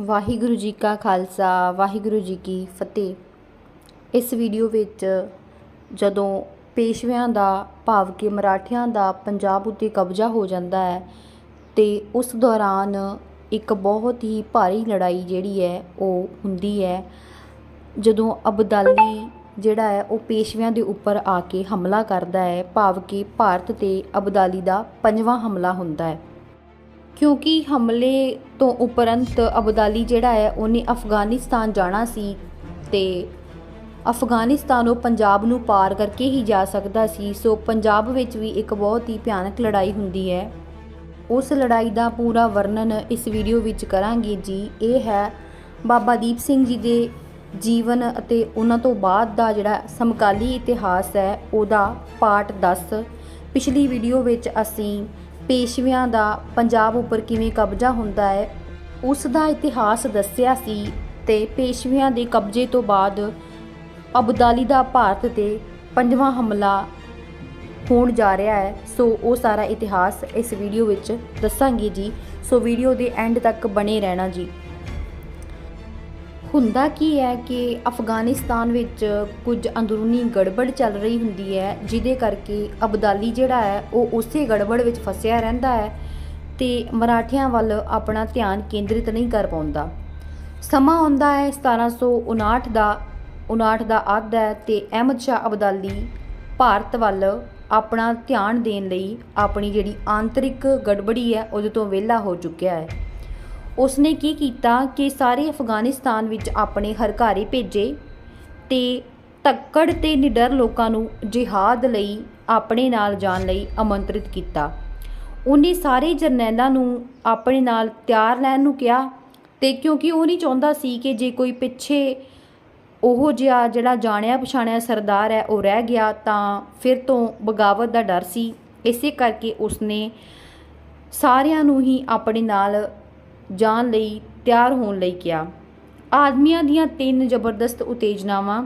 ਵਾਹਿਗੁਰੂ ਜੀ ਕਾ ਖਾਲਸਾ, ਵਾਹਿਗੁਰੂ ਜੀ ਕੀ ਫਤਿਹ। ਇਸ ਵੀਡੀਓ ਵਿੱਚ ਜਦੋਂ ਪੇਸ਼ਵਿਆਂ ਦਾ, ਭਾਵ ਕਿ ਮਰਾਠਿਆਂ ਦਾ ਪੰਜਾਬ ਉੱਤੇ ਕਬਜ਼ਾ ਹੋ ਜਾਂਦਾ ਹੈ, ਤੇ ਉਸ ਦੌਰਾਨ ਇੱਕ ਬਹੁਤ ਹੀ ਭਾਰੀ ਲੜਾਈ ਜਿਹੜੀ ਹੈ, ਉਹ ਹੁੰਦੀ ਹੈ। ਜਦੋਂ ਅਬਦਾਲੀ ਜਿਹੜਾ ਹੈ, ਉਹ ਪੇਸ਼ਵਿਆਂ ਦੇ ਉੱਪਰ ਆ ਕੇ ਹਮਲਾ ਕਰਦਾ ਹੈ, ਭਾਵ ਕਿ ਭਾਰਤ ਤੇ ਅਬਦਾਲੀ ਦਾ ਪੰਜਵਾਂ ਹਮਲਾ ਹੁੰਦਾ ਹੈ। ਕਿਉਂਕਿ ਹਮਲੇ ਤੋਂ ਉਪਰੰਤ ਅਬਦਾਲੀ ਜਿਹੜਾ ਹੈ, ਉਹਨੇ ਅਫਗਾਨਿਸਤਾਨ ਜਾਣਾ ਸੀ ਤੇ ਉਹ ਪੰਜਾਬ ਨੂੰ ਪਾਰ ਕਰਕੇ ਹੀ ਜਾ ਸਕਦਾ ਸੀ। ਸੋ ਪੰਜਾਬ ਵਿੱਚ ਵੀ ਇੱਕ ਬਹੁਤ ਹੀ ਭਿਆਨਕ ਲੜਾਈ ਹੁੰਦੀ ਹੈ। ਉਸ ਲੜਾਈ ਦਾ ਪੂਰਾ ਵਰਣਨ ਇਸ ਵੀਡੀਓ ਵਿੱਚ ਕਰਾਂਗੇ ਜੀ। ਇਹ ਹੈ ਬਾਬਾ ਦੀਪ ਸਿੰਘ ਜੀ ਦੇ ਜੀਵਨ ਅਤੇ ਉਹਨਾਂ ਤੋਂ ਬਾਅਦ ਦਾ ਜਿਹੜਾ ਸਮਕਾਲੀ ਇਤਿਹਾਸ ਹੈ, ਉਹਦਾ ਪਾਰਟ 10 ਪਿਛਲੀ ਵੀਡੀਓ ਵਿੱਚ ਅਸੀਂ ਪੇਸ਼ਵਿਆਂ ਦਾ ਪੰਜਾਬ ਉੱਪਰ ਕਿਵੇਂ ਕਬਜ਼ਾ ਹੁੰਦਾ ਹੈ, ਉਸ ਦਾ ਇਤਿਹਾਸ ਦੱਸਿਆ ਸੀ ਤੇ ਪੇਸ਼ਵਿਆਂ ਦੇ ਕਬਜ਼ੇ ਤੋਂ ਬਾਅਦ ਅਬਦਾਲੀ ਦਾ ਭਾਰਤ ਤੇ ਪੰਜਵਾਂ ਹਮਲਾ ਹੋਣ ਜਾ ਰਿਹਾ ਹੈ। ਸੋ ਉਹ ਸਾਰਾ ਇਤਿਹਾਸ ਇਸ ਵੀਡੀਓ ਵਿੱਚ ਦੱਸਾਂਗੇ ਜੀ। ਸੋ ਵੀਡੀਓ ਦੇ ਐਂਡ ਤੱਕ ਬਣੇ ਰਹਿਣਾ ਜੀ। ਹੁੰਦਾ ਕੀ ਹੈ ਕਿ ਅਫਗਾਨਿਸਤਾਨ ਵਿੱਚ ਕੁਝ ਅੰਦਰੂਨੀ ਗੜਬੜ ਚੱਲ ਰਹੀ ਹੁੰਦੀ ਹੈ, ਜਿਹਦੇ ਕਰਕੇ ਅਬਦਾਲੀ ਜਿਹੜਾ ਹੈ, ਉਹ ਉਸੇ ਗੜਬੜ ਵਿੱਚ ਫਸਿਆ ਰਹਿੰਦਾ ਹੈ ਤੇ ਮਰਾਠਿਆਂ ਵੱਲ ਆਪਣਾ ਧਿਆਨ ਕੇਂਦਰਿਤ ਨਹੀਂ ਕਰ ਪਾਉਂਦਾ। ਸਮਾਂ ਆਉਂਦਾ ਹੈ 1759 ਦਾ 59 ਦਾ ਅੱਧ ਹੈ ਤੇ ਅਹਿਮਦ ਸ਼ਾਹ ਅਬਦਾਲੀ ਭਾਰਤ ਵੱਲ ਆਪਣਾ ਧਿਆਨ ਦੇਣ ਲਈ ਆਪਣੀ ਜਿਹੜੀ ਆਂਤਰਿਕ ਗੜਬੜੀ ਹੈ, ਉਹਦੇ ਤੋਂ ਵਿਹਲਾ ਹੋ ਚੁੱਕਿਆ ਹੈ। ਉਸਨੇ ਕੀ ਕੀਤਾ ਕਿ ਸਾਰੇ ਅਫਗਾਨਿਸਤਾਨ ਵਿੱਚ ਆਪਣੇ ਹਰਕਾਰੇ ਭੇਜੇ ਤੇ ਤੱਕੜ ਤੇ ਨਿਡਰ ਲੋਕਾਂ ਨੂੰ ਜਿਹਾਦ ਲਈ, ਆਪਣੇ ਨਾਲ ਜਾਣ ਲਈ ਆਮੰਤਰਿਤ ਕੀਤਾ। ਉਹਨੇ ਸਾਰੇ ਜਰਨੈਲਾਂ ਨੂੰ ਆਪਣੇ ਨਾਲ ਤਿਆਰ ਲੈਣ ਨੂੰ ਕਿਹਾ ਤੇ ਕਿਉਂਕਿ ਉਹ ਨਹੀਂ ਚਾਹੁੰਦਾ ਸੀ ਕਿ ਜੇ ਕੋਈ ਪਿੱਛੇ ਉਹ ਜਿਹਾ ਜਿਹੜਾ ਜਾਣਿਆ ਪਛਾਣਿਆ ਸਰਦਾਰ ਹੈ, ਉਹ ਰਹਿ ਗਿਆ, ਤਾਂ ਫਿਰ ਤੋਂ ਬਗਾਵਤ ਦਾ ਡਰ ਸੀ। ਇਸੇ ਕਰਕੇ ਉਸਨੇ ਸਾਰਿਆਂ ਨੂੰ ਹੀ ਆਪਣੇ ਨਾਲ ਜਾਣ ਲਈ ਤਿਆਰ ਹੋਣ ਲਈ ਕਿਹਾ। ਆਦਮੀਆਂ ਦੀਆਂ ਤਿੰਨ ਜ਼ਬਰਦਸਤ ਉਤੇਜਨਾਵਾਂ,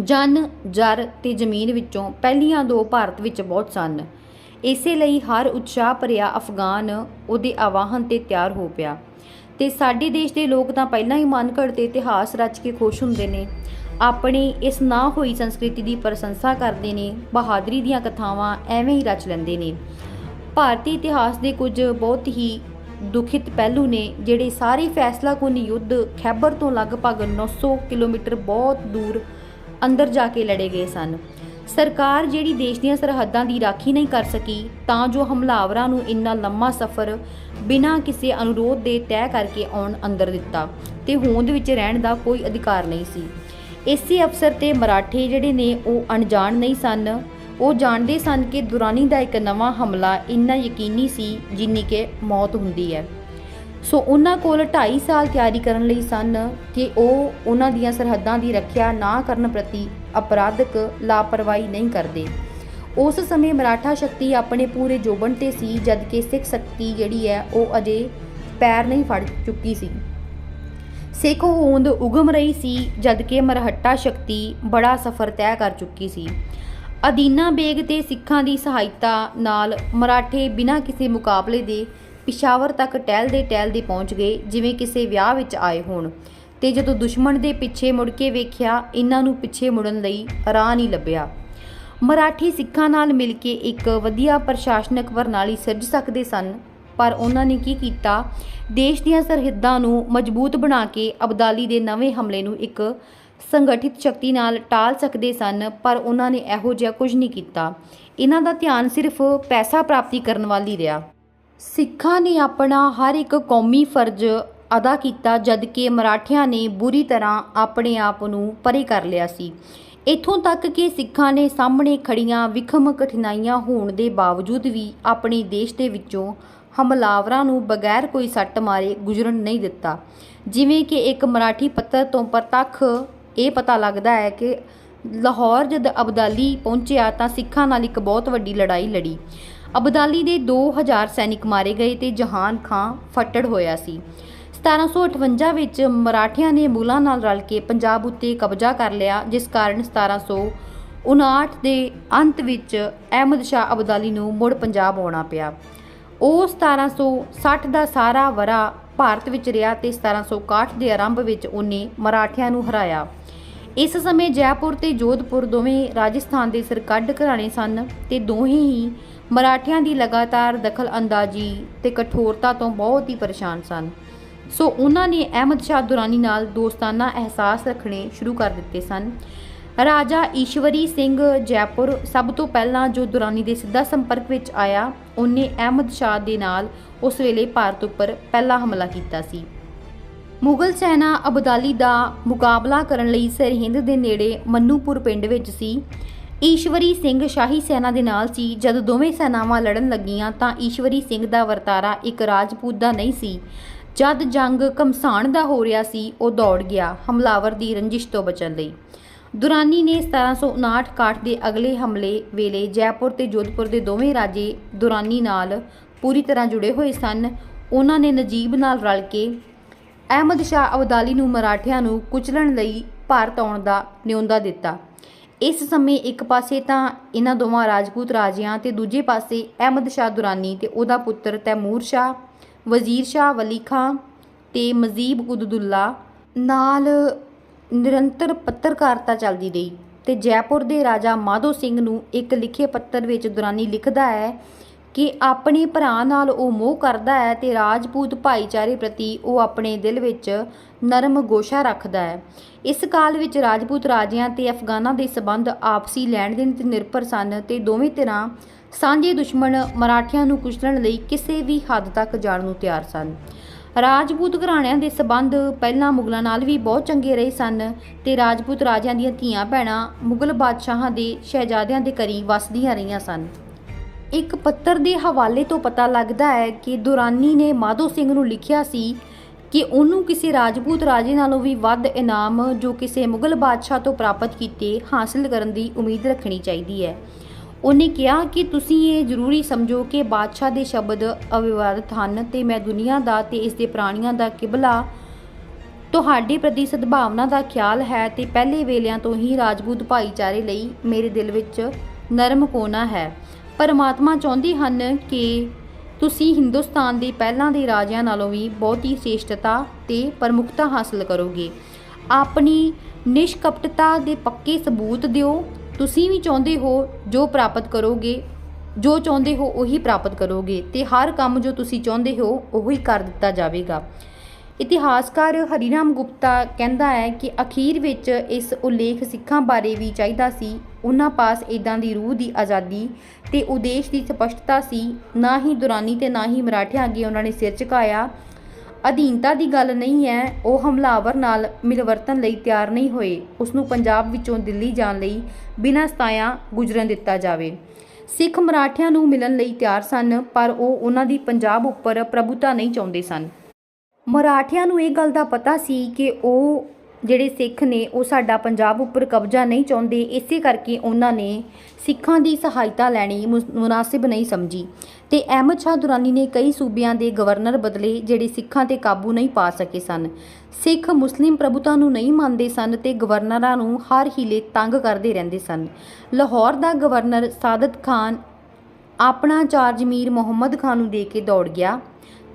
ਜਨ, ਜਰ ਤੇ ਜ਼ਮੀਨ ਵਿੱਚੋਂ ਪਹਿਲੀਆਂ ਦੋ ਭਾਰਤ ਵਿੱਚ ਬਹੁਤ ਸਨ। ਇਸੇ ਲਈ ਹਰ ਉਤਸ਼ਾਹ ਭਰਿਆ ਅਫਗਾਨ ਉਹਦੇ ਆਵਾਹਨ ਤੇ ਤਿਆਰ ਹੋ ਪਿਆ। ਤੇ ਸਾਡੇ ਦੇਸ਼ ਦੇ ਲੋਕ ਤਾਂ ਪਹਿਲਾਂ ਹੀ ਮਨ ਘੜ ਤੇ ਇਤਿਹਾਸ ਰਚ ਕੇ ਖੁਸ਼ ਹੁੰਦੇ ਨੇ। ਆਪਣੀ ਇਸ ਨਾ ਹੋਈ ਸੰਸਕ੍ਰਿਤੀ ਦੀ ਪ੍ਰਸ਼ੰਸਾ ਕਰਦੇ ਨੇ, ਬਹਾਦਰੀ ਦੀਆਂ ਕਥਾਵਾਂ ਐਵੇਂ ਹੀ ਰਚ ਲੈਂਦੇ ਨੇ। ਭਾਰਤੀ ਇਤਿਹਾਸ ਦੇ ਕੁਝ ਬਹੁਤ ਹੀ ਦੁਖਿਤ ਪਹਿਲੂ ਨੇ ਜਿਹੜੇ ਸਾਰੇ ਫੈਸਲਾਕੁਨ ਯੁੱਧ ਖੈਬਰ ਤੋਂ ਲਗਭਗ 900 ਕਿਲੋਮੀਟਰ ਬਹੁਤ ਦੂਰ ਅੰਦਰ ਜਾ ਕੇ ਲੜੇ ਗਏ ਸਨ। ਸਰਕਾਰ ਜਿਹੜੀ ਦੇਸ਼ ਦੀਆਂ ਸਰਹੱਦਾਂ ਦੀ ਰਾਖੀ ਨਹੀਂ ਕਰ ਸਕੀ, ਤਾਂ ਜੋ ਹਮਲਾਵਰਾਂ ਨੂੰ ਇੰਨਾ ਲੰਮਾ ਸਫ਼ਰ ਬਿਨਾਂ ਕਿਸੇ ਅਨੁਰੋਧ ਦੇ ਤੈਅ ਕਰਕੇ ਆਉਣ ਅੰਦਰ ਦਿੱਤਾ ਤੇ ਹੋਂਦ ਵਿੱਚ ਰਹਿਣ ਦਾ ਕੋਈ ਅਧਿਕਾਰ ਨਹੀਂ ਸੀ। ਇਸੇ ਅਫਸਰ ਤੇ ਮਰਾਠੇ ਜਿਹੜੇ ਨੇ ਉਹ ਅਣਜਾਣ ਨਹੀਂ ਸਨ। ਉਹ ਜਾਣਦੇ ਸਨ ਕਿ ਦੁਰਾਨੀ ਦਾ ਇੱਕ ਨਵਾਂ ਹਮਲਾ ਇੰਨਾ ਯਕੀਨੀ ਸੀ ਜਿੰਨੀ ਕਿ ਮੌਤ ਹੁੰਦੀ ਹੈ। ਸੋ ਉਹਨਾਂ ਕੋਲ 2.5 ਸਾਲ ਤਿਆਰੀ ਕਰਨ ਲਈ ਸਨ ਕਿ ਉਹ ਉਹਨਾਂ ਦੀਆਂ ਸਰਹੱਦਾਂ ਦੀ ਰੱਖਿਆ ਨਾ ਕਰਨ ਪ੍ਰਤੀ ਅਪਰਾਧਕ ਲਾਪਰਵਾਹੀ ਨਹੀਂ ਕਰਦੇ। ਉਸ ਸਮੇਂ ਮਰਾਠਾ ਸ਼ਕਤੀ ਆਪਣੇ ਪੂਰੇ ਜੋਬਨ ਤੇ ਸੀ, ਜਦਕਿ ਸਿੱਖ ਸ਼ਕਤੀ ਜਿਹੜੀ ਹੈ ਉਹ ਅਜੇ ਪੈਰ ਨਹੀਂ ਫੜ ਚੁੱਕੀ ਸੀ। ਸਿੱਖ ਹੋਂਦ ਉਗਮ ਰਹੀ ਸੀ, ਜਦਕਿ ਮਰਹੱਟਾ ਸ਼ਕਤੀ ਬੜਾ ਸਫ਼ਰ ਤੈਅ ਕਰ ਚੁੱਕੀ ਸੀ। ਅਦੀਨਾ ਬੇਗ ਤੇ ਸਿੱਖਾਂ ਦੀ ਸਹਾਇਤਾ ਨਾਲ ਮਰਾਠੇ ਬਿਨਾਂ ਕਿਸੇ ਮੁਕਾਬਲੇ ਦੇ ਪਿਸ਼ਾਵਰ ਤੱਕ ਟਹਿਲਦੇ ਟਹਿਲਦੇ ਪਹੁੰਚ ਗਏ, ਜਿਵੇਂ ਕਿਸੇ ਵਿਆਹ ਵਿੱਚ ਆਏ ਹੋਣ। ਤੇ ਜਦੋਂ ਦੁਸ਼ਮਣ ਦੇ ਪਿੱਛੇ ਮੁੜ ਕੇ ਵੇਖਿਆ ਇਹਨਾਂ ਨੂੰ ਪਿੱਛੇ ਮੁੜਨ ਲਈ ਰਾਹ ਨਹੀਂ ਲੱਭਿਆ। ਮਰਾਠੀ ਸਿੱਖਾਂ ਨਾਲ ਮਿਲ ਕੇ ਇੱਕ ਵਧੀਆ ਪ੍ਰਸ਼ਾਸਨਿਕ ਪ੍ਰਣਾਲੀ ਸਿਰਜ ਸਕਦੇ ਸਨ, ਪਰ ਉਹਨਾਂ ਨੇ ਕੀ ਕੀਤਾ? ਦੇਸ਼ ਦੀਆਂ ਸਰਹੱਦਾਂ ਨੂੰ ਮਜ਼ਬੂਤ ਬਣਾ ਕੇ ਅਬਦਾਲੀ ਦੇ ਨਵੇਂ ਹਮਲੇ ਨੂੰ ਇੱਕ ਸੰਗਠਿਤ ਸ਼ਕਤੀ ਨਾਲ ਟਾਲ ਸਕਦੇ ਸਨ, ਪਰ ਉਹਨਾਂ ਨੇ ਇਹੋ ਜਿਹਾ ਕੁਝ ਨਹੀਂ ਕੀਤਾ। ਇਹਨਾਂ ਦਾ ਧਿਆਨ ਸਿਰਫ ਪੈਸਾ ਪ੍ਰਾਪਤੀ ਕਰਨ ਵੱਲ ਹੀ ਰਿਹਾ। ਸਿੱਖਾਂ ਨੇ ਆਪਣਾ ਹਰ ਇੱਕ ਕੌਮੀ ਫਰਜ਼ ਅਦਾ ਕੀਤਾ, ਜਦਕਿ ਮਰਾਠਿਆਂ ਨੇ ਬੁਰੀ ਤਰ੍ਹਾਂ ਆਪਣੇ ਆਪ ਨੂੰ ਪਰੇ ਕਰ ਲਿਆ ਸੀ। ਇਥੋਂ ਤੱਕ ਕਿ ਸਿੱਖਾਂ ਨੇ ਸਾਹਮਣੇ ਖੜੀਆਂ ਵਿਖਮ ਕਠਿਨਾਈਆਂ ਹੋਣ ਦੇ ਬਾਵਜੂਦ ਵੀ ਆਪਣੇ ਦੇਸ਼ ਦੇ ਵਿੱਚੋਂ ਹਮਲਾਵਰਾਂ ਨੂੰ ਬਗੈਰ ਕੋਈ ਸੱਟ ਮਾਰੇ ਗੁਜ਼ਰਨ ਨਹੀਂ ਦਿੱਤਾ। ਜਿਵੇਂ ਕਿ ਇੱਕ ਮਰਾਠੀ ਪੱਤਰ ਤੋਂ ਪ੍ਰਤੱਖ ਇਹ ਪਤਾ ਲੱਗਦਾ ਹੈ ਕਿ ਲਾਹੌਰ ਜਦ ਅਬਦਾਲੀ ਪਹੁੰਚਿਆ ਤਾਂ ਸਿੱਖਾਂ ਨਾਲ ਇੱਕ ਬਹੁਤ ਵੱਡੀ ਲੜਾਈ ਲੜੀ। ਅਬਦਾਲੀ ਦੇ 2000 ਸੈਨਿਕ ਮਾਰੇ ਗਏ ਤੇ ਜਹਾਨ ਖਾਂ ਫੱਟੜ ਹੋਇਆ ਸੀ। 1758 ਵਿੱਚ ਮਰਾਠਿਆਂ ਨੇ ਮੁਗਲਾਂ ਨਾਲ ਰਲ ਕੇ ਪੰਜਾਬ ਉੱਤੇ ਕਬਜ਼ਾ ਕਰ ਲਿਆ, ਜਿਸ ਕਾਰਨ 1759 ਦੇ ਅੰਤ ਵਿੱਚ ਅਹਿਮਦ ਸ਼ਾਹ ਅਬਦਾਲੀ ਨੂੰ ਮੁੜ ਪੰਜਾਬ ਆਉਣਾ ਪਿਆ। ਉਹ 1760 ਦਾ ਸਾਰਾ ਵਰਾ ਭਾਰਤ ਵਿੱਚ ਰਿਹਾ ਤੇ 1761 ਦੇ ਆਰੰਭ ਵਿੱਚ ਉਹਨੇ ਮਰਾਠਿਆਂ ਨੂੰ ਹਰਾਇਆ। ਇਸ ਸਮੇਂ ਜੈਪੁਰ ਤੇ ਜੋਧਪੁਰ ਦੋਵੇਂ ਰਾਜਸਥਾਨ ਦੇ ਸਰਕੱਢ ਘਰਾਣੇ ਸਨ ਤੇ ਦੋਹੇ ਹੀ ਮਰਾਠਿਆਂ ਦੀ ਲਗਾਤਾਰ ਦਖਲ ਅੰਦਾਜ਼ੀ ਤੇ ਕਠੋਰਤਾ ਤੋਂ ਬਹੁਤ ਹੀ ਪਰੇਸ਼ਾਨ ਸਨ। ਸੋ ਉਹਨਾਂ ਨੇ ਅਹਿਮਦ ਸ਼ਾਹ ਦੁਰਾਨੀ ਨਾਲ ਦੋਸਤਾਨਾ ਅਹਿਸਾਸ ਰੱਖਣੇ ਸ਼ੁਰੂ ਕਰ ਦਿੱਤੇ ਸਨ। ਰਾਜਾ ਈਸ਼ਵਰੀ ਸਿੰਘ ਜੈਪੁਰ ਸਭ ਤੋਂ ਪਹਿਲਾਂ ਜੋ ਦੁਰਾਨੀ ਦੇ ਸਿੱਧਾ ਸੰਪਰਕ ਵਿੱਚ ਆਇਆ, ਉਹਨੇ ਅਹਿਮਦ ਸ਼ਾਹ ਦੇ ਨਾਲ ਉਸ ਵੇਲੇ ਭਾਰਤ ਉੱਪਰ ਪਹਿਲਾ ਹਮਲਾ ਕੀਤਾ ਸੀ। ਮੁਗਲ ਸੈਨਾ ਅਬਦਾਲੀ ਦਾ ਮੁਕਾਬਲਾ ਕਰਨ ਲਈ ਸਰਹਿੰਦ ਦੇ ਨੇੜੇ ਮੰਨੂਪੁਰ ਪਿੰਡ ਵਿੱਚ ਸੀ। ਈਸ਼ਵਰੀ ਸਿੰਘ ਸ਼ਾਹੀ ਸੈਨਾ ਦੇ ਨਾਲ ਸੀ। ਜਦ ਦੋਵੇਂ ਸੈਨਾਵਾਂ ਲੜਨ ਲੱਗੀਆਂ ਤਾਂ ਈਸ਼ਵਰੀ ਸਿੰਘ ਦਾ ਵਰਤਾਰਾ ਇੱਕ ਰਾਜਪੂਤ ਦਾ ਨਹੀਂ ਸੀ। ਜਦ ਜੰਗ ਕਮਸਾਨ ਦਾ ਹੋ ਰਿਹਾ ਸੀ, ਉਹ ਦੌੜ ਗਿਆ ਹਮਲਾਵਰ ਦੀ ਰੰਜਿਸ਼ ਤੋਂ ਬਚਣ ਲਈ। ਦੁਰਾਨੀ ਨੇ 1759 ਦੇ ਅਗਲੇ ਹਮਲੇ ਵੇਲੇ ਜੈਪੁਰ ਤੇ ਜੋਧਪੁਰ ਦੇ ਦੋਵੇਂ ਰਾਜੇ ਦੁਰਾਨੀ ਨਾਲ ਪੂਰੀ ਤਰ੍ਹਾਂ ਜੁੜੇ ਹੋਏ ਸਨ। ਉਹਨਾਂ ਨੇ ਨਜੀਬ ਨਾਲ ਰਲ ਕੇ ਅਹਿਮਦ ਸ਼ਾਹ ਅਬਦਾਲੀ ਨੂੰ ਮਰਾਠਿਆਂ ਨੂੰ ਕੁਚਲਣ ਲਈ ਭਾਰਤ ਆਉਣ ਦਾ ਨਿਉਂਦਾ ਦਿੱਤਾ। ਇਸ ਸਮੇਂ ਇੱਕ ਪਾਸੇ ਤਾਂ ਇਹਨਾਂ ਦੋਵਾਂ ਰਾਜਪੂਤ ਰਾਜਿਆਂ ਤੇ ਦੂਜੇ ਪਾਸੇ ਅਹਿਮਦ ਸ਼ਾਹ ਦੁਰਾਨੀ ਤੇ ਉਹਦਾ ਪੁੱਤਰ ਤੈਮੂਰ ਸ਼ਾਹ, ਵਜ਼ੀਰ ਸ਼ਾਹ ਵਲੀ ਖਾਂ ਤੇ ਮਜ਼ੀਬ ਕੁਦਦੁੱਲਾ ਨਾਲ ਨਿਰੰਤਰ ਪੱਤਰਕਾਰਤਾ ਚੱਲਦੀ ਰਹੀ ਤੇ ਜੈਪੁਰ ਦੇ ਰਾਜਾ ਮਾਧੋ ਸਿੰਘ ਨੂੰ ਇੱਕ ਲਿਖੇ ਪੱਤਰ ਵਿੱਚ ਦੁਰਾਨੀ ਲਿਖਦਾ ਹੈ ਕਿ ਆਪਣੇ ਭਰਾ ਨਾਲ ਉਹ ਮੋਹ ਕਰਦਾ ਹੈ ਤੇ ਰਾਜਪੂਤ ਭਾਈਚਾਰੇ ਪ੍ਰਤੀ ਉਹ ਆਪਣੇ ਦਿਲ ਵਿੱਚ ਨਰਮ ਗੋਸ਼ਾ ਰੱਖਦਾ ਹੈ। ਇਸ ਕਾਲ ਵਿੱਚ ਰਾਜਪੂਤ ਰਾਜਿਆਂ ਤੇ ਅਫਗਾਨਾਂ ਦੇ ਸਬੰਧ ਆਪਸੀ ਲੈਣ ਦੇਣ ਤੇ ਨਿਰਭਰ ਸਨ ਤੇ ਦੋਵੇਂ ਧਿਰਾਂ ਸਾਂਝੇ ਦੁਸ਼ਮਣ ਮਰਾਠਿਆਂ ਨੂੰ ਕੁਚਲਣ ਲਈ ਕਿਸੇ ਵੀ ਹੱਦ ਤੱਕ ਜਾਣ ਨੂੰ ਤਿਆਰ ਸਨ। ਰਾਜਪੂਤ ਘਰਾਣਿਆਂ ਦੇ ਸਬੰਧ ਪਹਿਲਾਂ ਮੁਗਲਾਂ ਨਾਲ ਵੀ ਬਹੁਤ ਚੰਗੇ ਰਹੇ ਸਨ ਤੇ ਰਾਜਪੂਤ ਰਾਜਿਆਂ ਦੀਆਂ ਧੀਆਂ ਭੈਣਾਂ ਮੁਗਲ ਬਾਦਸ਼ਾਹਾਂ ਦੇ ਸ਼ਹਿਜ਼ਾਦਿਆਂ ਦੇ ਘਰੀ ਵਸਦੀਆਂ ਰਹੀਆਂ ਸਨ। ਇੱਕ ਪੱਤਰ ਦੇ ਹਵਾਲੇ ਤੋਂ ਪਤਾ ਲੱਗਦਾ ਹੈ ਕਿ ਦੁਰਾਨੀ ਨੇ ਮਾਧੋ ਸਿੰਘ ਨੂੰ ਲਿਖਿਆ ਸੀ ਕਿ ਉਹਨੂੰ ਕਿਸੇ ਰਾਜਪੂਤ ਰਾਜੇ ਨਾਲੋਂ ਵੀ ਵੱਧ ਇਨਾਮ ਜੋ ਕਿਸੇ ਮੁਗਲ ਬਾਦਸ਼ਾਹ ਤੋਂ ਪ੍ਰਾਪਤ ਕੀਤੇ ਹਾਸਲ ਕਰਨ ਦੀ ਉਮੀਦ ਰੱਖਣੀ ਚਾਹੀਦੀ ਹੈ। ਉਹਨੇ ਕਿਹਾ ਕਿ ਤੁਸੀਂ ਇਹ ਜ਼ਰੂਰੀ ਸਮਝੋ ਕਿ ਬਾਦਸ਼ਾਹ ਦੇ ਸ਼ਬਦ ਅਵਿਵਾਦਿਤ ਹਨ ਤੇ ਮੈਂ ਦੁਨੀਆ ਦਾ ਤੇ ਇਸ ਦੇ ਪ੍ਰਾਣੀਆਂ ਦਾ ਕਿਬਲਾ, ਤੁਹਾਡੇ ਪ੍ਰਤੀ ਸਦਭਾਵਨਾ ਦਾ ਖਿਆਲ ਹੈ ਤੇ ਪਹਿਲੇ ਵੇਲਿਆਂ ਤੋਂ ਹੀ ਰਾਜਪੂਤ ਭਾਈਚਾਰੇ ਲਈ ਮੇਰੇ ਦਿਲ ਵਿੱਚ ਨਰਮ ਕੋਨਾ ਹੈ। ਪਰਮਾਤਮਾ ਚਾਹੁੰਦੇ ਹਨ ਕਿ ਤੁਸੀਂ ਹਿੰਦੁਸਤਾਨ ਦੇ ਪਹਿਲਾਂ ਦੇ ਰਾਜਿਆਂ ਨਾਲੋਂ ਵੀ ਬਹੁਤੀ ਸ੍ਰੇਸ਼ਟਤਾ ਤੇ ਪ੍ਰਮੁਖਤਾ ਹਾਸਲ ਕਰੋਗੇ। ਆਪਣੀ ਨਿਸ਼ਕਪਟਤਾ ਦੇ ਪੱਕੇ ਸਬੂਤ ਦਿਓ। ਤੁਸੀਂ ਵੀ ਚਾਹੁੰਦੇ ਹੋ ਜੋ ਪ੍ਰਾਪਤ ਕਰੋਗੇ, ਜੋ ਚਾਹੁੰਦੇ ਹੋ ਉਹੀ ਪ੍ਰਾਪਤ ਕਰੋਗੇ ਤੇ ਹਰ ਕੰਮ ਜੋ ਤੁਸੀਂ ਚਾਹੁੰਦੇ ਹੋ ਉਹੀ ਕਰ ਦਿੱਤਾ ਜਾਵੇਗਾ। ਇਤਿਹਾਸਕਾਰ ਹਰੀਰਾਮ ਗੁਪਤਾ ਕਹਿੰਦਾ ਹੈ ਕਿ ਅਖੀਰ ਵਿੱਚ ਇਸ ਉਲੇਖ ਸਿੱਖਾਂ ਬਾਰੇ ਵੀ ਚਾਹੀਦਾ ਸੀ ਉਹਨਾਂ ਪਾਸ ਇਦਾਂ ਦੀ ਰੂਹ ਦੀ ਆਜ਼ਾਦੀ ਤੇ ਉਦੇਸ਼ ਦੀ ਸਪਸ਼ਟਤਾ ਸੀ। ਨਾ ਹੀ ਦੁਰਾਨੀ ਤੇ ਨਾ ਹੀ ਮਰਾਠਿਆਂ ਅੱਗੇ ਉਹਨਾਂ ਨੇ ਸਿਰ ਝੁਕਾਇਆ। ਅਧੀਨਤਾ ਦੀ ਗੱਲ ਨਹੀਂ ਹੈ, ਉਹ ਹਮਲਾਵਰ ਨਾਲ ਮਿਲਵਰਤਨ ਲਈ ਤਿਆਰ ਨਹੀਂ ਹੋਏ। ਉਸ ਨੂੰ ਪੰਜਾਬ ਵਿੱਚੋਂ ਦਿੱਲੀ ਜਾਣ ਲਈ ਬਿਨਾਂ ਸਤਾਇਆ ਗੁਜਰਨ ਦਿੱਤਾ ਜਾਵੇ। ਸਿੱਖ ਮਰਾਠਿਆਂ ਨੂੰ ਮਿਲਣ ਲਈ ਤਿਆਰ ਸਨ, ਪਰ ਉਹ ਉਹਨਾਂ ਦੀ ਪੰਜਾਬ ਉੱਪਰ ਪ੍ਰਭੁਤਾ ਨਹੀਂ ਚਾਹੁੰਦੇ ਸਨ। ਮਰਾਠਿਆਂ ਨੂੰ ਇਹ ਗੱਲ ਦਾ ਪਤਾ ਸੀ ਕਿ ਉਹ ਜਿਹੜੇ ਸਿੱਖ ਨੇ, ਉਹ ਸਾਡਾ ਪੰਜਾਬ ਉੱਪਰ ਕਬਜ਼ਾ ਨਹੀਂ ਚਾਹੁੰਦੇ। ਇਸੇ ਕਰਕੇ ਉਹਨਾਂ ਨੇ ਸਿੱਖਾਂ ਦੀ ਸਹਾਇਤਾ ਲੈਣੀ ਮੁਸ- ਮੁਨਾਸਿਬ ਨਹੀਂ ਸਮਝੀ। ਤੇ ਅਹਿਮਦ ਸ਼ਾਹ ਦੁਰਾਨੀ ਨੇ ਕਈ ਸੂਬਿਆਂ ਦੇ ਗਵਰਨਰ ਬਦਲੇ ਜਿਹੜੇ ਸਿੱਖਾਂ ਤੇ ਕਾਬੂ ਨਹੀਂ ਪਾ ਸਕੇ ਸਨ। ਸਿੱਖ ਮੁਸਲਿਮ ਪ੍ਰਭੂਤਾ ਨੂੰ ਨਹੀਂ ਮੰਨਦੇ ਸਨ ਤੇ ਗਵਰਨਰਾਂ ਨੂੰ ਹਰ ਹੀਲੇ ਤੰਗ ਕਰਦੇ ਰਹਿੰਦੇ ਸਨ। ਲਾਹੌਰ ਦਾ ਗਵਰਨਰ ਸਾਦਤ ਖਾਨ ਆਪਣਾ ਚਾਰਜ ਮੀਰ ਮੁਹੰਮਦ ਖਾਨ ਨੂੰ ਦੇ ਕੇ ਦੌੜ ਗਿਆ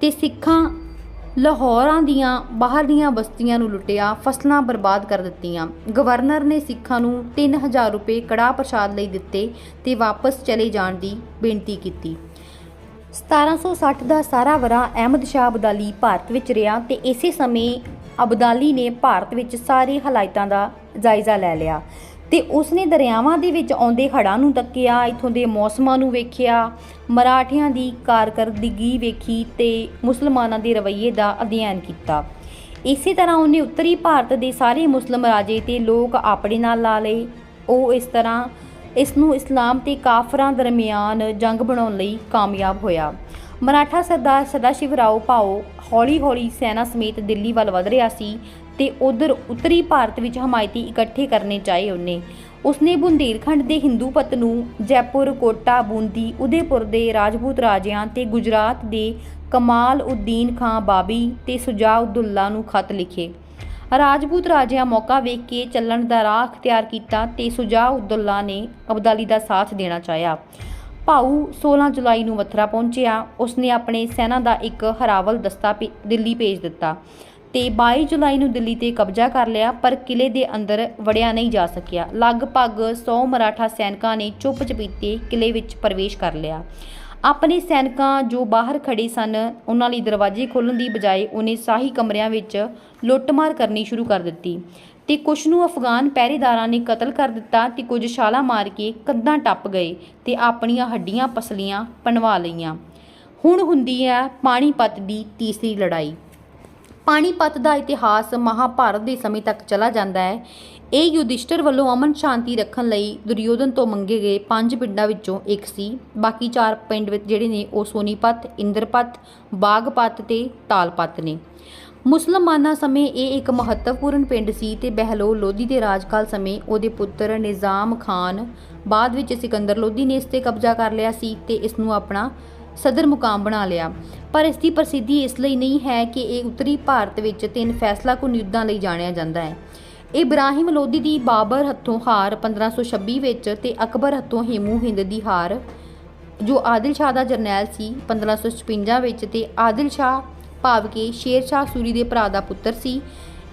ਤੇ ਸਿੱਖਾਂ ਲਾਹੌਰਾਂ ਦੀਆਂ ਬਾਹਰ ਦੀਆਂ ਬਸਤੀਆਂ ਨੂੰ ਲੁੱਟਿਆ, ਫਸਲਾਂ ਬਰਬਾਦ ਕਰ ਦਿੱਤੀਆਂ। ਗਵਰਨਰ ਨੇ ਸਿੱਖਾਂ ਨੂੰ 3000 ਰੁਪਏ ਕੜਾਹ ਪ੍ਰਸ਼ਾਦ ਲਈ ਦਿੱਤੇ ਤੇ ਵਾਪਸ ਚਲੇ ਜਾਣ ਦੀ ਬੇਨਤੀ ਕੀਤੀ। 1760 ਦਾ ਸਾਰਾ ਵਰਾ ਅਹਿਮਦ ਸ਼ਾਹ ਅਬਦਾਲੀ ਭਾਰਤ ਵਿੱਚ ਰਿਹਾ ਤੇ ਇਸੇ ਸਮੇਂ ਅਬਦਾਲੀ ਨੇ ਭਾਰਤ ਵਿੱਚ ਸਾਰੇ ਹਾਲਾਤਾਂ ਦਾ ਜਾਇਜ਼ਾ ਲੈ ਲਿਆ। ਤੇ ਉਸਨੇ ਦਰਿਆਵਾਂ ਦੇ ਵਿੱਚ ਆਉਂਦੇ ਹੜ੍ਹਾਂ ਨੂੰ ਤੱਕਿਆ ਇਥੋਂ ਦੇ ਮੌਸਮਾਂ ਨੂੰ ਵੇਖਿਆ, ਮਰਾਠਿਆਂ ਦੀ ਕਾਰਕਰਦਗੀ ਵੇਖੀ ਤੇ ਮੁਸਲਮਾਨਾਂ ਦੇ ਰਵੱਈਏ ਦਾ ਅਧਿਐਨ ਕੀਤਾ। ਇਸੇ ਤਰ੍ਹਾਂ ਉਹਨੇ ਉੱਤਰੀ ਭਾਰਤ ਦੇ ਸਾਰੇ ਮੁਸਲਮ ਰਾਜੇ ਤੇ ਲੋਕ ਆਪਣੇ ਨਾਲ ਲਾ ਲਏ। ਉਹ ਇਸ ਤਰ੍ਹਾਂ ਇਸ ਨੂੰ ਇਸਲਾਮ ਤੇ ਕਾਫਰਾਂ ਦਰਮਿਆਨ ਜੰਗ ਬਣਾਉਣ ਲਈ ਕਾਮਯਾਬ ਹੋਇਆ। ਮਰਾਠਾ ਸਰਦਾਰ ਸਦਾਸ਼ਿਵ ਰਾਓ ਭਾਓ ਹੌਲੀ-ਹੌਲੀ ਸੈਨਾ ਸਮੇਤ ਦਿੱਲੀ ਵੱਲ ਵਧ ਰਿਹਾ ਸੀ ਤੇ ਉਧਰ ਉੱਤਰੀ ਭਾਰਤ ਵਿੱਚ ਹਮਾਇਤੀ ਇਕੱਠੇ ਕਰਨੇ ਚਾਹੇ ਉਹਨੇ। ਉਸਨੇ ਬੁੰਦੇਲਖੰਡ ਦੇ ਹਿੰਦੂ ਪਤ ਨੂੰ ਜੈਪੁਰ, ਕੋਟਾ, ਬੂੰਦੀ, ਉਦੈਪੁਰ ਦੇ ਰਾਜਪੂਤ ਰਾਜਿਆਂ ਤੇ ਗੁਜਰਾਤ ਦੇ ਕਮਾਲ ਉਦੀਨ ਖਾਂ ਬਾਬੀ ਤੇ ਸੁਜਾਉਦੁੱਲਾ ਨੂੰ ਖਤ ਲਿਖੇ। ਰਾਜਪੂਤ ਰਾਜਿਆਂ ਮੌਕਾ ਵੇਖ ਕੇ ਚੱਲਣ ਦਾ ਰਾਹ ਅਖਤਿਆਰ ਕੀਤਾ ਤੇ ਸੁਜਾਉਦੁੱਲਾ ਨੇ ਅਬਦਾਲੀ ਦਾ ਸਾਥ ਦੇਣਾ ਚਾਹਿਆ। ਭਾਊ 16 ਜੁਲਾਈ ਨੂੰ ਮਥੁਰਾ ਪਹੁੰਚਿਆ। ਉਸਨੇ ਆਪਣੇ ਸੈਨਾ ਦਾ ਇੱਕ ਹਰਾਵਲ ਦਸਤਾ ਭੇ- ਦਿੱਲੀ ਭੇਜ ਦਿੱਤਾ। ਤੇ 22 ਜੁਲਾਈ ਨੂੰ ਦਿੱਲੀ ਤੇ ਕਬਜ਼ਾ ਕਰ ਲਿਆ, ਪਰ ਕਿਲੇ ਦੇ ਅੰਦਰ ਵੜਿਆ ਨਹੀਂ ਜਾ ਸਕਿਆ। ਲਗਭਗ 100 ਮਰਾਠਾ ਸੈਨਿਕਾਂ ਨੇ ਚੁੱਪ ਚਪੀਤੇ ਕਿਲੇ ਵਿੱਚ ਪ੍ਰਵੇਸ਼ ਕਰ ਲਿਆ। ਆਪਣੇ ਸੈਨਿਕਾਂ ਜੋ ਬਾਹਰ ਖੜੇ ਸਨ, ਉਹਨਾਂ ਲਈ ਦਰਵਾਜ਼ੇ ਖੋਲ੍ਹਣ ਦੀ ਬਜਾਏ ਉਹਨੇ ਸ਼ਾਹੀ ਕਮਰਿਆਂ ਵਿੱਚ ਲੁੱਟਮਾਰ ਕਰਨੀ ਸ਼ੁਰੂ ਕਰ ਦਿੱਤੀ ਤੇ ਕੁਝ ਨੂੰ ਅਫਗਾਨ ਪਹਿਰੇਦਾਰਾਂ ਨੇ ਕਤਲ ਕਰ ਦਿੱਤਾ ਤੇ ਕੁਝ ਛਾਲਾਂ ਮਾਰ ਕੇ ਕੰਧਾਂ ਟੱਪ ਗਏ ਤੇ ਆਪਣੀਆਂ ਹੱਡੀਆਂ ਪਸਲੀਆਂ ਪਨਵਾ ਲਈਆਂ। ਹੁਣ ਹੁੰਦੀ ਹੈ ਪਾਣੀਪਤ ਦੀ ਤੀਸਰੀ ਲੜਾਈ। ਪਾਣੀਪਤ ਦਾ ਇਤਿਹਾਸ ਮਹਾਭਾਰਤ ਦੇ ਸਮੇਂ ਤੱਕ ਚਲਾ ਜਾਂਦਾ ਹੈ। ਇਹ ਯੁਧਿਸ਼ਟਰ ਵੱਲੋਂ ਅਮਨ ਸ਼ਾਂਤੀ ਰੱਖਣ ਲਈ ਦੁਰਯੋਧਨ ਤੋਂ ਮੰਗੇ ਗਏ ਪੰਜ ਪਿੰਡਾਂ ਵਿੱਚੋਂ ਇੱਕ ਸੀ। ਬਾਕੀ ਚਾਰ ਪਿੰਡ ਵਿੱਚ ਜਿਹੜੇ ਨੇ ਉਹ ਸੋਨੀਪਤ, ਇੰਦਰਪਤ, ਬਾਗਪਤ ਤੇ ਤਾਲਪਤ ਨੇ। ਮੁਸਲਮਾਨਾਂ ਸਮੇਂ ਇਹ ਇੱਕ ਮਹੱਤਵਪੂਰਨ ਪਿੰਡ ਸੀ ਤੇ ਬਹਿਲੋਲ ਲੋਧੀ ਦੇ ਰਾਜਕਾਲ ਸਮੇਂ ਉਹਦੇ ਪੁੱਤਰ ਨਿਜ਼ਾਮ ਖਾਨ ਬਾਅਦ ਵਿੱਚ ਸਿਕੰਦਰ ਲੋਧੀ ਨੇ ਇਸ ਤੇ ਕਬਜ਼ਾ ਕਰ ਲਿਆ ਸੀ ਤੇ ਇਸ ਨੂੰ ਆਪਣਾ ਸਦਰ ਮੁਕਾਮ ਬਣਾ ਲਿਆ। ਪਰ ਇਸ ਦੀ ਪ੍ਰਸਿੱਧੀ ਇਸ ਲਈ ਨਹੀਂ ਹੈ ਕਿ ਇਹ ਉੱਤਰੀ ਭਾਰਤ ਵਿੱਚ ਤਿੰਨ ਫੈਸਲਾਕੁਨ ਯੁੱਧਾਂ ਲਈ ਜਾਣਿਆ ਜਾਂਦਾ ਹੈ। ਇਬਰਾਹਿਮ ਲੋਧੀ ਦੀ ਬਾਬਰ ਹੱਥੋਂ ਹਾਰ 1526 ਵਿੱਚ ਤੇ ਅਕਬਰ ਹੱਥੋਂ ਹੇਮੂ ਹਿੰਦ ਦੀ ਹਾਰ, ਜੋ ਆਦਿਲ ਸ਼ਾਹ ਦਾ ਜਰਨੈਲ ਸੀ 1556 ਵਿੱਚ ਤੇ ਆਦਿਲ ਸ਼ਾਹ ਭਾਵ ਕਿ ਸ਼ੇਰ ਸ਼ਾਹ ਸੂਰੀ ਦੇ ਭਰਾ ਦਾ ਪੁੱਤਰ ਸੀ।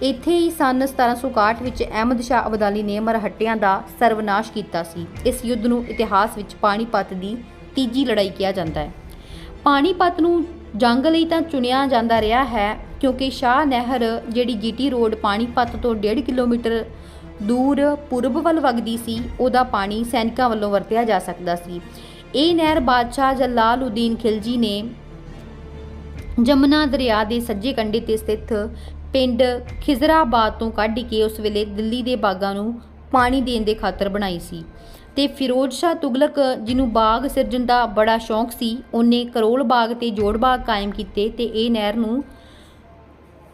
ਇੱਥੇ ਹੀ ਸਨ 1761 ਵਿੱਚ ਅਹਿਮਦ ਸ਼ਾਹ ਅਬਦਾਲੀ ਨੇ ਮਰਹੱਟਿਆਂ ਦਾ ਸਰਵਨਾਸ਼ ਕੀਤਾ ਸੀ। ਇਸ ਯੁੱਧ ਨੂੰ ਇਤਿਹਾਸ ਵਿੱਚ ਪਾਣੀਪਤ ਦੀ ਤੀਜੀ ਲੜਾਈ ਕਿਹਾ ਜਾਂਦਾ ਹੈ। ਪਾਣੀਪਤ ਨੂੰ ਜੰਗ ਲਈ ਤਾਂ ਚੁਣਿਆ ਜਾਂਦਾ ਰਿਹਾ ਹੈ, ਕਿਉਂਕਿ ਸ਼ਾਹ ਨਹਿਰ ਜਿਹੜੀ ਜੀਟੀ ਰੋਡ ਪਾਣੀਪਤ ਤੋਂ 1.5 ਕਿਲੋਮੀਟਰ ਦੂਰ ਪੂਰਬ ਵੱਲ ਵਗਦੀ ਸੀ, ਉਹਦਾ ਪਾਣੀ ਸੈਨਿਕਾਂ ਵੱਲੋਂ ਵਰਤਿਆ ਜਾ ਸਕਦਾ ਸੀ। ਇਹ ਨਹਿਰ ਬਾਦਸ਼ਾਹ ਜਲਾਲਉਦੀਨ ਖਿਲਜੀ ਨੇ ਜਮਨਾ ਦਰਿਆ ਦੇ ਸੱਜੇ ਕੰਢੇ ਤੇ ਸਥਿਤ ਪਿੰਡ ਖਿਜ਼ਰਾਬਾਦ ਤੋਂ ਕੱਢ ਕੇ ਉਸ ਵੇਲੇ ਦਿੱਲੀ ਦੇ ਬਾਗਾਂ ਨੂੰ ਪਾਣੀ ਦੇਣ ਦੇ ਖਾਤਰ ਬਣਾਈ ਸੀ। ਤੇ ਫਿਰੋਜ਼ ਸ਼ਾਹ ਤੁਗਲਕ, ਜਿਹਨੂੰ ਬਾਗ ਸਿਰਜਣ ਦਾ ਬੜਾ ਸ਼ੌਂਕ ਸੀ, ਉਹਨੇ ਕਰੋਲ ਬਾਗ ਤੇ ਜੋੜ ਬਾਗ ਕਾਇਮ ਕੀਤੇ ਤੇ ਇਹ ਨਹਿਰ ਨੂੰ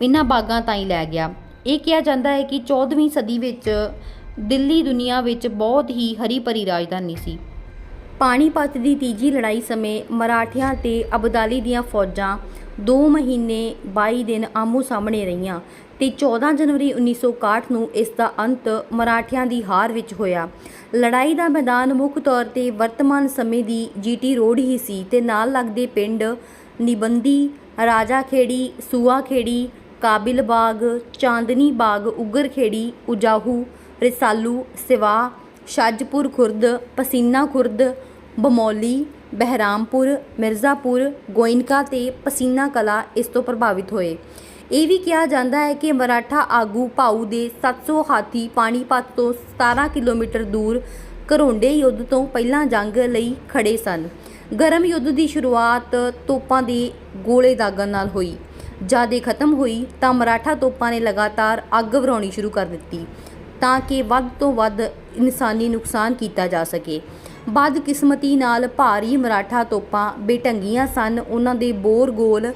ਇਹਨਾਂ ਬਾਗਾਂ ਤਾਈਂ ਲੈ ਗਿਆ। ਇਹ ਕਿਹਾ ਜਾਂਦਾ ਹੈ ਕਿ 14ਵੀਂ ਸਦੀ ਵਿੱਚ ਦਿੱਲੀ ਦੁਨੀਆ ਵਿੱਚ ਬਹੁਤ ਹੀ ਹਰੀ ਭਰੀ ਰਾਜਧਾਨੀ ਸੀ। ਪਾਣੀਪਤ ਦੀ ਤੀਜੀ ਲੜਾਈ ਸਮੇਂ ਮਰਾਠਿਆਂ ਤੇ ਅਬਦਾਲੀ ਦੀਆਂ ਫੌਜਾਂ 2 ਮਹੀਨੇ 22 ਦਿਨ ਆਮੋ ਸਾਹਮਣੇ ਰਹੀਆਂ ਤੇ 14 ਜਨਵਰੀ 1961 ਨੂੰ ਇਸ ਦਾ ਅੰਤ ਮਰਾਠਿਆਂ ਦੀ ਹਾਰ ਵਿੱਚ ਹੋਇਆ। ਲੜਾਈ ਦਾ ਮੈਦਾਨ ਮੁੱਖ ਤੌਰ ਤੇ ਵਰਤਮਾਨ ਸਮੇਂ ਦੀ ਜੀਟੀ ਰੋਡ ਹੀ ਸੀ ਤੇ ਨਾਲ ਲੱਗਦੇ ਪਿੰਡ ਨਿਬੰਦੀ ਰਾਜਾ ਖੇੜੀ ਸੂਆ ਖੇੜੀ ਕਾਬਿਲ ਬਾਗ ਚਾਂਦਨੀ ਬਾਗ ਉਗਰ ਖੇੜੀ ਉਜਾਹੂ, ਰਸਾਲੂ, ਸਿਵਾ, ਸ਼ਾਜਪੁਰ ਖੁਰਦ, ਪਸੀਨਾ ਖੁਰਦ, ਬਮੌਲੀ, ਬਹਿਰਾਮਪੁਰ, ਮਿਰਜ਼ਾਪੁਰ ਗੋਇਨਕਾ ਤੇ ਪਸੀਨਾ ਕਲਾ ਇਸ ਤੋਂ ਪ੍ਰਭਾਵਿਤ ਹੋਏ। ਇਹ ਵੀ ਕਿਹਾ ਜਾਂਦਾ ਹੈ ਕਿ ਮਰਾਠਾ ਆਗੂ ਭਾਊ ਦੇ 700 ਹਾਥੀ ਪਾਣੀਪਤ ਤੋਂ 17 ਕਿਲੋਮੀਟਰ ਦੂਰ ਕਰੋਂਡੇ ਯੁੱਧ ਤੋਂ ਪਹਿਲਾਂ ਜੰਗ ਲਈ ਖੜੇ ਸਨ। ਗਰਮ ਯੁੱਧ ਦੀ ਸ਼ੁਰੂਆਤ ਤੋਪਾਂ ਦੇ ਗੋਲੇ ਦਾਗਣ ਨਾਲ ਹੋਈ। ਜਦ ਇਹ ਖਤਮ ਹੋਈ ਤਾਂ ਮਰਾਠਾ ਤੋਪਾਂ ਨੇ ਲਗਾਤਾਰ ਅੱਗ ਵਰਾਉਣੀ ਸ਼ੁਰੂ ਕਰ ਦਿੱਤੀ ਤਾਂ ਕਿ ਵੱਧ ਤੋਂ ਵੱਧ ਇਨਸਾਨੀ ਨੁਕਸਾਨ ਕੀਤਾ ਜਾ ਸਕੇ। ਬਦਕਿਸਮਤੀ ਨਾਲ ਭਾਰੀ ਮਰਾਠਾ ਤੋਪਾਂ ਬੇਢੰਗੀਆਂ ਸਨ। ਉਹਨਾਂ ਦੇ ਬੋਰ ਗੋਲ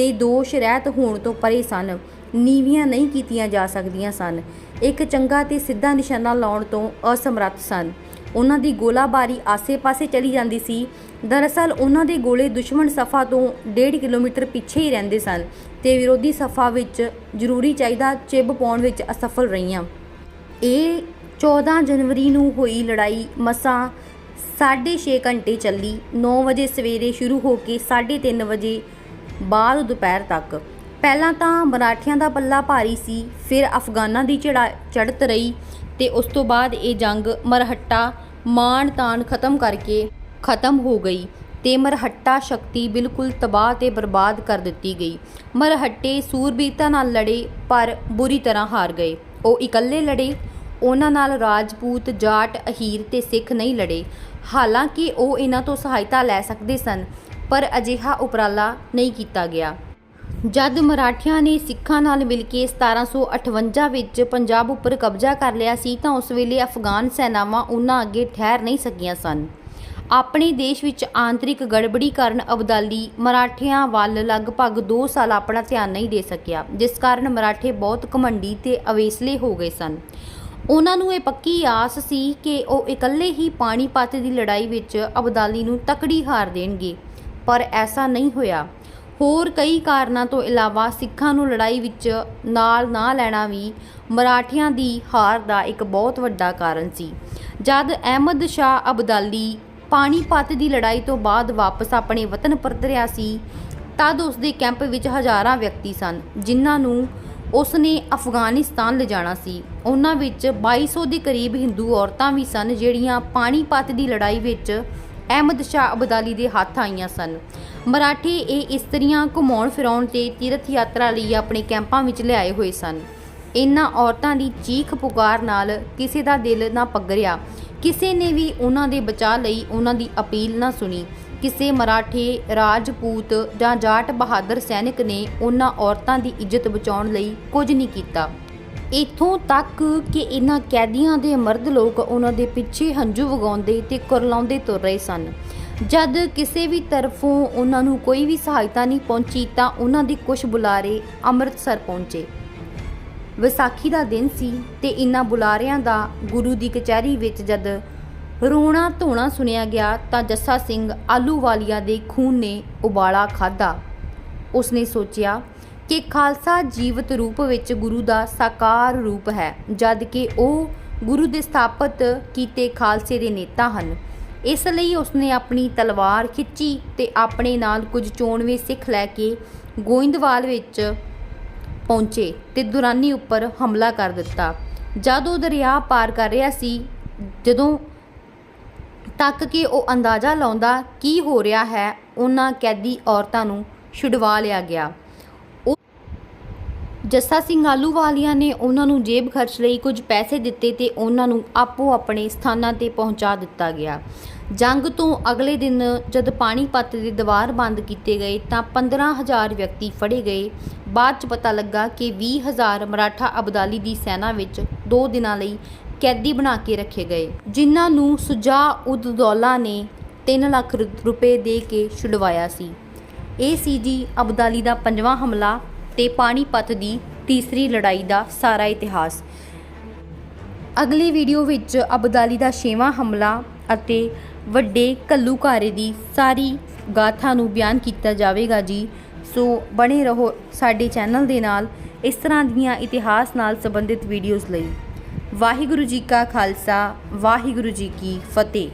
ਤੇ ਦੋਸ਼ ਰਹਿਤ ਹੋਣ ਤੋਂ ਪਰੇ ਸਨ। ਨੀਵੀਆਂ ਨਹੀਂ ਕੀਤੀਆਂ ਜਾ ਸਕਦੀਆਂ ਸਨ। ਇੱਕ ਚੰਗਾ ਤੇ ਸਿੱਧਾ ਨਿਸ਼ਾਨਾ ਲਾਉਣ ਤੋਂ ਅਸਮਰੱਥ ਸਨ। ਉਹਨਾਂ ਦੀ ਗੋਲਾਬਾਰੀ ਆਸੇ-ਪਾਸੇ ਚਲੀ ਜਾਂਦੀ ਸੀ। ਦਰਅਸਲ, ਉਹਨਾਂ ਦੇ ਗੋਲੇ ਦੁਸ਼ਮਣ ਸਫਾ ਤੋਂ 1.5 ਕਿਲੋਮੀਟਰ ਪਿੱਛੇ ਹੀ ਰਹਿੰਦੇ ਸਨ ਤੇ ਵਿਰੋਧੀ ਸਫਾ ਵਿੱਚ ਜ਼ਰੂਰੀ ਚਾਹੀਦਾ ਚਿੱਬ ਪਾਉਣ ਵਿੱਚ ਅਸਫਲ ਰਹੀਆਂ। ਇਹ 14 ਜਨਵਰੀ ਨੂੰ ਹੋਈ ਲੜਾਈ। ਮਸਾਂ 6.5 ਘੰਟੇ ਚੱਲੀ। 9 ਵਜੇ ਸਵੇਰੇ ਸ਼ੁਰੂ ਹੋ ਕੇ 3:30 ਵਜੇ ਬਾਅਦ ਦੁਪਹਿਰ ਤੱਕ। ਪਹਿਲਾਂ ਤਾਂ ਮਰਾਠਿਆਂ ਦਾ ਪੱਲਾ ਭਾਰੀ ਸੀ, ਫਿਰ ਅਫਗਾਨਾਂ ਦੀ ਚੜਾ ਚੜ੍ਹਤ ਰਹੀ ਤੇ ਉਸ ਤੋਂ ਬਾਅਦ ਇਹ ਜੰਗ ਮਰਹੱਟਾ ਮਾਣ ਤਾਣ ਖਤਮ ਕਰਕੇ ਖਤਮ ਹੋ ਗਈ ਤੇ ਮਰਹੱਟਾ ਸ਼ਕਤੀ ਬਿਲਕੁਲ ਤਬਾਹ ਤੇ ਬਰਬਾਦ ਕਰ ਦਿੱਤੀ ਗਈ। ਮਰਹੱਟੇ ਸੂਰਬੀਰਤਾ ਨਾਲ ਲੜੇ, ਪਰ ਬੁਰੀ ਤਰ੍ਹਾਂ ਹਾਰ ਗਏ। ਉਹ ਇਕੱਲੇ ਲੜੇ, ਉਹਨਾਂ ਨਾਲ ਰਾਜਪੂਤ, ਜਾਟ, ਅਹੀਰ ਤੇ ਸਿੱਖ ਨਹੀਂ ਲੜੇ। ਹਾਲਾਂਕਿ ਉਹ ਇਹਨਾਂ ਤੋਂ ਸਹਾਇਤਾ ਲੈ ਸਕਦੇ ਸਨ ਪਰ ਅਜਿਹਾ ਉਪਰਾਲਾ ਨਹੀਂ ਕੀਤਾ ਗਿਆ। ਜਦ ਮਰਾਠਿਆਂ ਨੇ ਸਿੱਖਾਂ ਨਾਲ ਮਿਲ ਕੇ 1758 ਵਿੱਚ ਪੰਜਾਬ ਉੱਪਰ ਕਬਜ਼ਾ ਕਰ ਲਿਆ ਸੀ, ਤਾਂ ਉਸ ਵੇਲੇ ਅਫਗਾਨ ਸੈਨਾਵਾਂ ਉਹਨਾਂ ਅੱਗੇ ਠਹਿਰ ਨਹੀਂ ਸਕੀਆਂ ਸਨ। ਆਪਣੇ ਦੇਸ਼ ਵਿੱਚ ਆਂਤਰਿਕ ਗੜਬੜੀ ਕਾਰਨ ਅਬਦਾਲੀ ਮਰਾਠਿਆਂ ਵੱਲ ਲਗਭਗ 2 ਸਾਲ ਆਪਣਾ ਧਿਆਨ ਨਹੀਂ ਦੇ ਸਕਿਆ, ਜਿਸ ਕਾਰਨ ਮਰਾਠੇ ਬਹੁਤ ਘਮੰਡੀ ਤੇ ਅਵੇਸਲੇ ਹੋ ਗਏ ਸਨ। ਉਹਨਾਂ ਨੂੰ ਇਹ ਪੱਕੀ ਆਸ ਸੀ ਕਿ ਉਹ ਇਕੱਲੇ ਹੀ ਪਾਣੀਪਤ ਦੀ ਲੜਾਈ ਵਿੱਚ ਅਬਦਾਲੀ ਨੂੰ ਤਕੜੀ ਹਾਰ ਦੇਣਗੇ। ਪਰ ਐਸਾ ਨਹੀਂ ਹੋਇਆ। ਹੋਰ ਕਈ ਕਾਰਨਾਂ ਤੋਂ ਇਲਾਵਾ ਸਿੱਖਾਂ ਨੂੰ ਲੜਾਈ ਵਿੱਚ ਨਾਲ ਨਾ ਲੈਣਾ ਵੀ ਮਰਾਠਿਆਂ ਦੀ ਹਾਰ ਦਾ ਇੱਕ ਬਹੁਤ ਵੱਡਾ ਕਾਰਨ ਸੀ। ਜਦ ਅਹਿਮਦ ਸ਼ਾਹ ਅਬਦਾਲੀ ਪਾਣੀਪਤ ਦੀ ਲੜਾਈ ਤੋਂ ਬਾਅਦ ਵਾਪਸ ਆਪਣੇ ਵਤਨ ਪਰਤ ਰਿਹਾ ਸੀ, ਤਦ ਉਸ ਦੇ ਕੈਂਪ ਵਿੱਚ ਹਜ਼ਾਰਾਂ ਵਿਅਕਤੀ ਸਨ, ਜਿਨ੍ਹਾਂ ਨੂੰ ਉਸ ਨੇ ਅਫਗਾਨਿਸਤਾਨ ਲਿਜਾਣਾ ਸੀ। ਉਹਨਾਂ ਵਿੱਚ 2200 ਦੇ ਕਰੀਬ ਹਿੰਦੂ ਔਰਤਾਂ ਵੀ ਸਨ, ਜਿਹੜੀਆਂ ਪਾਣੀਪਤ ਦੀ ਲੜਾਈ ਵਿੱਚ ਅਹਿਮਦ ਸ਼ਾਹ ਅਬਦਾਲੀ ਦੇ ਹੱਥ ਆਈਆਂ ਸਨ। ਮਰਾਠੇ ਇਹ ਇਸਤਰੀਆਂ ਘੁਮਾਉਣ ਫਿਰਾਉਣ ਤੇ ਤੀਰਥ ਯਾਤਰਾ ਲਈ ਆਪਣੇ ਕੈਂਪਾਂ ਵਿੱਚ ਲਿਆਏ ਹੋਏ ਸਨ। ਇਨ੍ਹਾਂ ਔਰਤਾਂ ਦੀ ਚੀਖ ਪੁਕਾਰ ਨਾਲ ਕਿਸੇ ਦਾ ਦਿਲ ਨਾ ਪਗਰਿਆ। ਕਿਸੇ ਨੇ ਵੀ ਉਹਨਾਂ ਦੇ ਬਚਾਅ ਲਈ ਉਹਨਾਂ ਦੀ ਅਪੀਲ ਨਾ ਸੁਣੀ। ਕਿਸੇ ਮਰਾਠੇ ਰਾਜਪੂਤ ਜਾਂ ਜਾਟ ਬਹਾਦਰ ਸੈਨਿਕ ਨੇ ਉਹਨਾਂ ਔਰਤਾਂ ਦੀ ਇੱਜ਼ਤ ਬਚਾਉਣ ਲਈ ਕੁਝ ਨਹੀਂ ਕੀਤਾ। ਇਥੋਂ ਤੱਕ ਕਿ ਇਹਨਾਂ ਕੈਦੀਆਂ ਦੇ ਮਰਦ ਲੋਕ ਉਹਨਾਂ ਦੇ ਪਿੱਛੇ ਹੰਝੂ ਵਗਾਉਂਦੇ ਤੇ ਕੁਰਲਾਉਂਦੇ ਤੁਰ ਰਹੇ ਸਨ। ਜਦ ਕਿਸੇ ਵੀ ਤਰਫੋਂ ਉਹਨਾਂ ਨੂੰ ਕੋਈ ਵੀ ਸਹਾਇਤਾ ਨਹੀਂ ਪਹੁੰਚੀ ਤਾਂ ਉਹਨਾਂ ਦੇ ਕੁਝ ਬੁਲਾਰੇ ਅੰਮ੍ਰਿਤਸਰ ਪਹੁੰਚੇ। ਵਿਸਾਖੀ ਦਾ ਦਿਨ ਸੀ ਤੇ ਇਨ੍ਹਾਂ ਬੁਲਾਰਿਆਂ ਦਾ ਗੁਰੂ ਦੀ ਕਚਹਿਰੀ ਵਿੱਚ ਜਦ ਰੋਣਾ ਧੋਣਾ ਸੁਣਿਆ ਗਿਆ ਤਾਂ ਜੱਸਾ ਸਿੰਘ ਆਲੂਵਾਲੀਆ ਦੇ ਖੂਨ ਨੇ ਉਬਾਲਾ ਖਾਦਾ ਉਸਨੇ ਸੋਚਿਆ ਕਿ ਖਾਲਸਾ ਜੀਵਤ ਰੂਪ ਵਿੱਚ ਗੁਰੂ ਦਾ ਸਾਕਾਰ ਰੂਪ ਹੈ, ਜਦ ਕਿ ਉਹ ਗੁਰੂ ਦੇ ਸਥਾਪਿਤ ਕੀਤੇ ਖਾਲਸੇ ਦੇ ਨੇਤਾ ਹਨ। ਇਸ ਲਈ ਉਸਨੇ ਆਪਣੀ ਤਲਵਾਰ ਖਿੱਚੀ ਤੇ ਆਪਣੇ ਨਾਲ ਕੁਝ ਚੋਣਵੇਂ ਸਿੱਖ ਲੈ ਕੇ ਗੋਇੰਦਵਾਲ ਵਿੱਚ ਪਹੁੰਚੇ ਤੇ ਦੁਰਾਨੀ ਉੱਪਰ ਹਮਲਾ ਕਰ ਦਿੱਤਾ। ਜਦ ਉਹ ਦਰਿਆ ਪਾਰ ਕਰ ਰਿਹਾ ਸੀ, ਜਦੋਂ ਤੱਕ ਕਿ ਉਹ ਅੰਦਾਜ਼ਾ ਲਾਉਂਦਾ ਕੀ ਹੋ ਰਿਹਾ ਹੈ, ਉਹਨਾਂ ਕੈਦੀ ਔਰਤਾਂ ਨੂੰ ਛੁਡਵਾ ਲਿਆ ਗਿਆ। ਜੱਸਾ ਸਿੰਘ ਆਲੂਵਾਲੀਆ ਨੇ ਉਹਨਾਂ ਨੂੰ ਜੇਬ ਖਰਚ ਲਈ ਕੁਝ ਪੈਸੇ ਦਿੱਤੇ ਤੇ ਉਹਨਾਂ ਨੂੰ ਆਪੋ ਆਪਣੇ ਸਥਾਨਾਂ ਤੇ ਪਹੁੰਚਾ ਦਿੱਤਾ ਗਿਆ। ਜੰਗ ਤੋਂ ਅਗਲੇ ਦਿਨ ਜਦ ਪਾਣੀਪਤ ਦੇ ਦੀਵਾਰ ਬੰਦ ਕੀਤੇ ਗਏ ਤਾਂ 15000 ਵਿਅਕਤੀ ਫੜੇ ਗਏ। ਬਾਅਦ ਚ ਪਤਾ ਲੱਗਾ ਕਿ 20000 ਮਰਾਠਾ ਅਬਦਾਲੀ ਦੀ ਸੈਨਾ ਵਿੱਚ 2 ਦਿਨਾਂ ਲਈ ਕੈਦੀ ਬਣਾ ਕੇ ਰੱਖੇ ਗਏ, ਜਿਨ੍ਹਾਂ ਨੂੰ ਸੁਜਾ ਉਦ ਦੌਲਾ ਨੇ 3 ਲੱਖ ਰੁ- ਰੁਪਏ ਦੇ ਕੇ ਛੁਡਵਾਇਆ ਸੀ। ਇਹ ਸੀ ਜੀ ਅਬਦਾਲੀ ਦਾ ਪੰਜਵਾਂ ਹਮਲਾ ਤੇ ਪਾਣੀਪਤ ਦੀ ਤੀਸਰੀ ਲੜਾਈ ਦਾ ਸਾਰਾ ਇਤਿਹਾਸ। ਅਗਲੀ ਵੀਡੀਓ ਵਿੱਚ ਅਬਦਾਲੀ ਦਾ ਛੇਵਾਂ ਹਮਲਾ ਅਤੇ ਵੱਡੇ ਘੱਲੂਘਾਰੇ ਦੀ ਸਾਰੀ ਗਾਥਾ ਨੂੰ ਬਿਆਨ ਕੀਤਾ ਜਾਵੇਗਾ ਜੀ। ਸੋ ਬਣੇ ਰਹੋ ਸਾਡੇ ਚੈਨਲ ਦੇ ਨਾਲ ਇਸ ਤਰ੍ਹਾਂ ਦੀਆਂ ਇਤਿਹਾਸ ਨਾਲ ਸੰਬੰਧਿਤ ਵੀਡੀਓਜ਼ ਲਈ। ਵਾਹਿਗੁਰੂ ਜੀ ਕਾ ਖਾਲਸਾ, ਵਾਹਿਗੁਰੂ ਜੀ ਕੀ ਫਤਿਹ।